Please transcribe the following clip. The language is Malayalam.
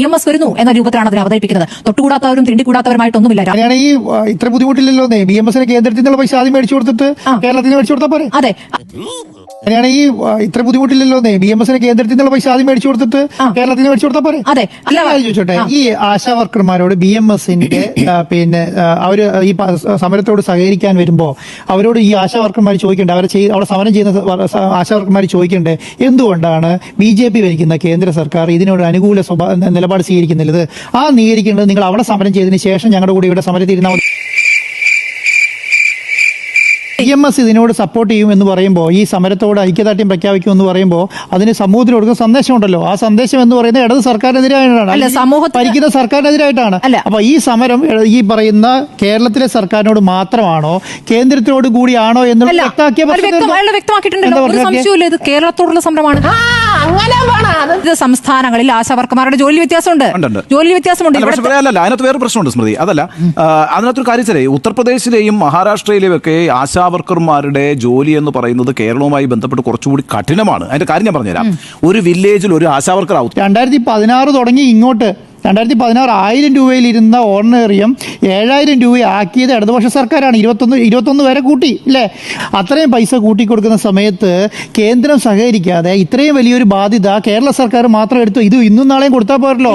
ഇ എം എസ് വരുന്നു എന്ന രൂപത്തിലാണ് അതിനെ അവതരിപ്പിക്കുന്നത്. തൊട്ടുകൂടാത്തവരും തിണ്ടിക്കൂടാത്തവരുമായിട്ടൊന്നുമില്ല. അങ്ങനെയാണെങ്കിൽ ഈ, ഇത്ര ബുദ്ധിമുട്ടില്ലല്ലോ ബി എം എസിന് കേന്ദ്രത്തിൽ നിന്നുള്ള പൈസ ആദ്യം മേടിച്ചു കൊടുത്തിട്ട്. കേരളത്തിന് മേടിച്ചു കൊടുത്താൽ പോരെ? അതെ. അങ്ങനെയാണെങ്കിൽ ഈ, ഇത്ര ബുദ്ധിമുട്ടില്ലല്ലോ ബി എം എസിന് കേന്ദ്രത്തിൽ നിന്നുള്ള പൈസ ആദ്യം മേടിച്ചു കൊടുത്തിട്ട്. കേരളത്തിന് മേടിച്ചു കൊടുത്താൽ പോരെ? അതെ. ചോദിച്ചോട്ടെ. ഈ ആശാ വർക്കർമാരോട് ബി എം എസിന്റെ പിന്നെ അവർ ഈ സമരത്തോട് സഹകരിക്കാൻ വരുമ്പോ അവരോട് ഈ ആശാ വർക്കർമാർ ചോദിക്കണ്ടേ? അവരെ അവിടെ സമരം ചെയ്യുന്ന ആശാ വർക്കർമാർ ചോദിക്കണ്ടേ? എന്തുകൊണ്ടാണ് ബി ജെ പി ഭരിക്കുന്ന കേന്ദ്ര സർക്കാർ ഇതിനോട് അനുകൂല സ്വഭാ നിലപാട് സ്വീകരിക്കുന്നില്ലത്. ആ നീകരിക്കേണ്ടത് നിങ്ങൾ അവിടെ സമരം ചെയ്തതിന് ശേഷം ഞങ്ങളുടെ കൂടെ ഇവിടെ സമരത്തിരുന്ന ഇ എം എസ് ഇതിനോട് സപ്പോർട്ട് ചെയ്യും എന്ന് പറയുമ്പോൾ ഈ സമരത്തോട് ഐക്യദാർഢ്യം പ്രഖ്യാപിക്കും എന്ന് പറയുമ്പോൾ അതിന് സമൂഹത്തിന് കൊടുക്കുന്ന സന്ദേശമുണ്ടല്ലോ ആ സന്ദേശം എന്ന് പറയുന്നത് ഇടത് സർക്കാരിനെതിരായിട്ടാണ്. ഭരിക്കുന്ന സർക്കാരിനെതിരായിട്ടാണ്. അപ്പൊ ഈ സമരം ഈ പറയുന്ന കേരളത്തിലെ സർക്കാരിനോട് മാത്രമാണോ കേന്ദ്രത്തിനോട് കൂടിയാണോ എന്ന് വ്യക്തമാക്കിയ കേരളത്തോടുള്ള പ്രശ്നം ഇത് സംസ്ഥാനങ്ങളിൽ ആശാവർക്കർമാരുടെ ജോലി വ്യത്യാസമുണ്ട്. ഉണ്ടുണ്ട്. ജോലി വ്യത്യാസമുണ്ട്. അല്ല, പക്ഷേ അതിനകത്ത് വേറെ പ്രശ്നമുണ്ട് സ്മൃതി. അതല്ല ആ, അതിനകത്തൊരു കാര്യം വെച്ചാലേ ഉത്തർപ്രദേശിലെയും മഹാരാഷ്ട്രയിലെയും ഒക്കെ ആശാവർക്കർമാരുടെ ജോലി എന്ന് പറയുന്നത് കേരളവുമായി ബന്ധപ്പെട്ട് കുറച്ചുകൂടി കഠിനമാണ്. അതിന്റെ കാര്യം ഞാൻ പറഞ്ഞുതരാം. ഒരു വില്ലേജിൽ ഒരു ആശാവർക്കർ ആവും രണ്ടായിരത്തി പതിനാറ് തുടങ്ങി ഇങ്ങോട്ട്. രണ്ടായിരത്തി പതിനാറ് ആയിരം രൂപയിൽ ഇരുന്ന ഓർഡിനറിയം ഏഴായിരം രൂപ ആക്കിയത് ഇടതുപക്ഷ സർക്കാരാണ്. ഇരുപത്തൊന്ന് ഇരുപത്തൊന്ന് വരെ കൂട്ടി അല്ലേ അത്രയും പൈസ കൂട്ടിക്കൊടുക്കുന്ന സമയത്ത് കേന്ദ്രം സഹകരിക്കാതെ ഇത്രയും വലിയൊരു ബാധ്യത കേരള സർക്കാർ മാത്രം എടുത്തു. ഇത് ഇന്നും നാളെയും കൊടുത്താൽ പോരല്ലോ.